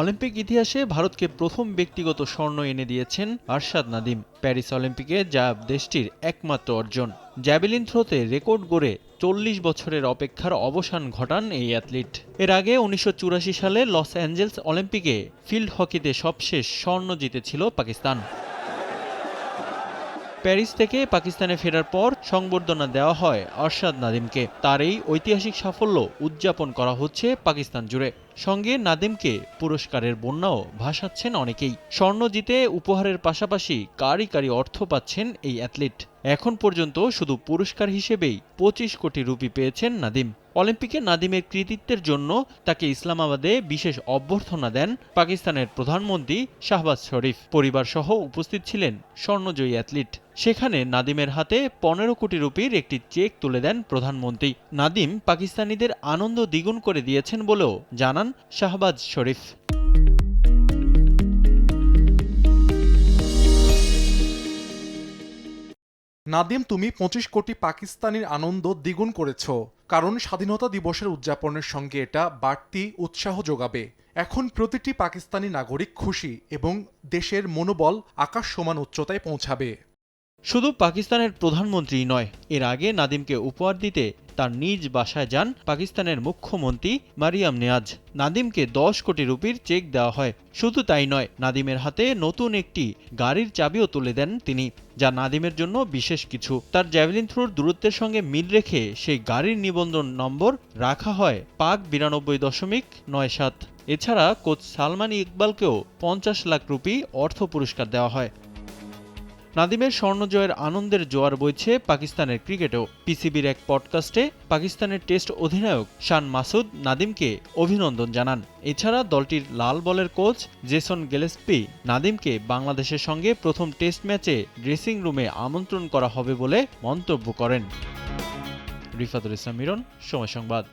Olympic ইতিহাসে ভারতকে প্রথম ব্যক্তিগত স্বর্ণ এনে দিয়েছেন আরশাদ নাদিম। প্যারিস অলিম্পিকে যা দেশটির একমাত্র অর্জন। জ্যাভেলিন থ্রোতে রেকর্ড গড়ে চল্লিশ বছরের অপেক্ষার অবসান ঘটান এই অ্যাথলিট। এর আগে উনিশশো চুরাশি সালে লস অ্যাঞ্জেলস অলিম্পিকে ফিল্ড হকিতে সবশেষ স্বর্ণ জিতেছিল পাকিস্তান। প্যারিস থেকে পাকিস্তানে ফেরার পর সংবর্ধনা দেওয়া হয় আরশাদ নাদিমকে। তার এই ঐতিহাসিক সাফল্য উদযাপন করা হচ্ছে পাকিস্তান জুড়ে। সঙ্গে নাদিমকে পুরস্কারের বন্যাও ভাসাচ্ছেন অনেকেই। স্বর্ণ জিতে উপহারের পাশাপাশি কারি কারি অর্থ পাচ্ছেন এই অ্যাথলিট। এখন পর্যন্ত শুধু পুরস্কার হিসেবেই পঁচিশ কোটি রুপি পেয়েছেন নাদিম। অলিম্পিকে নাদিমের কৃতিত্বের জন্য তাকে ইসলামাবাদে বিশেষ অভ্যর্থনা দেন পাকিস্তানের প্রধানমন্ত্রী শাহবাজ শরীফ। পরিবার সহ উপস্থিত ছিলেন স্বর্ণজয়ী অ্যাথলিট। সেখানে নাদিমের হাতে পনেরো কোটি রুপির একটি চেক তুলে দেন প্রধানমন্ত্রী। নাদিম পাকিস্তানিদের আনন্দ দ্বিগুণ করে দিয়েছেন বলেও জানান শাহবাজ শরীফ। নাদিম, তুমি পঁচিশ কোটি পাকিস্তানির আনন্দ দ্বিগুণ করেছ, কারণ স্বাধীনতা দিবসের উদযাপনের সঙ্গে এটা বাড়তি উৎসাহ যোগাবে। এখন প্রতিটি পাকিস্তানি নাগরিক খুশি এবং দেশের মনোবল আকাশ সমান উচ্চতায় পৌঁছাবে। শুধু পাকিস্তানের প্রধানমন্ত্রী নয়, এর আগে নাদিমকে উপহার দিতে তার নিজ বাসায় যান পাকিস্তানের মুখ্যমন্ত্রী মারিয়াম নেয়াজ। নাদিমকে দশ কোটি রুপির চেক দেওয়া হয়। শুধু তাই নয়, নাদিমের হাতে নতুন একটি গাড়ির চাবিও তুলে দেন তিনি, যা নাদিমের জন্য বিশেষ কিছু। তার জ্যাভেলিন থ্রোর দূরত্বের সঙ্গে মিল রেখে সেই গাড়ির নিবন্ধন নম্বর রাখা হয় পাক বিরানব্বই দশমিক নয় সাত। এছাড়া কোচ সালমান ইকবালকেও পঞ্চাশ লাখ রুপি অর্থ পুরস্কার দেওয়া হয়। নাদিমের স্বর্ণজয়ের আনন্দের জোয়ার বইছে পাকিস্তানের ক্রিকেটেও। পিসিবির এক পডকাস্টে পাকিস্তানের টেস্ট অধিনায়ক শান মাসুদ নাদিমকে অভিনন্দন জানান। এছাড়া দলটির লাল বলের কোচ জেসন গেলেসপি নাদিমকে বাংলাদেশের সঙ্গে প্রথম টেস্ট ম্যাচে ড্রেসিং রুমে আমন্ত্রণ করা হবে বলে মন্তব্য করেন। রিফাতুল ইসলাম মিরন, সময় সংবাদ।